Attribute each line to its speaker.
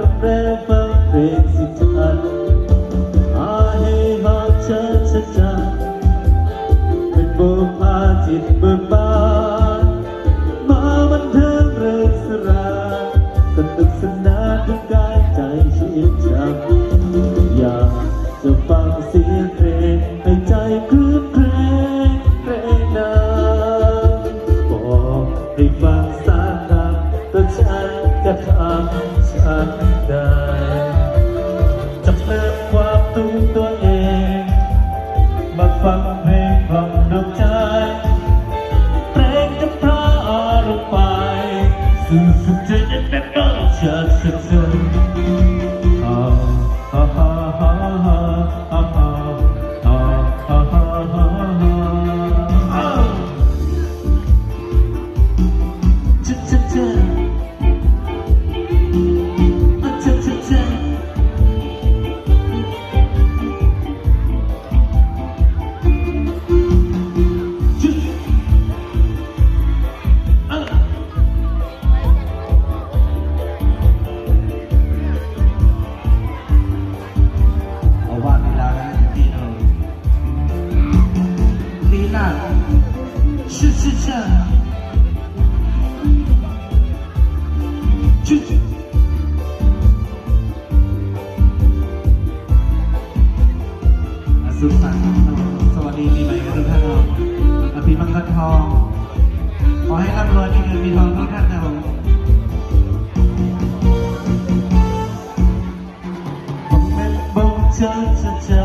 Speaker 1: รำเร็วฟังเพลงสิทันอาเฮฮาชาชาชาเป็นบุพาจิตเบิกบานมาบันเทิงเริงสราสนุกสนานทั้งกายใจชื่นชมอยากจะฟังเสียง จะทำฉันได้จำเติมความตุ้งตัวเอง มาฟังเพลงของดวงใจเพลงจะพาอารมณ์ไป สู่สุขใจจะเป็นรสชาติซึ้
Speaker 2: ง ลีน่า
Speaker 1: cha cha cha cha cha
Speaker 2: สุขสันต์สวัสดีปีใหม่กันทุกท่านเนาะอภิมังคทอง ขอให้ร่ำรวยมีเงินมีทองทุกท่านนะผม
Speaker 1: ผมเป็นบงcha cha cha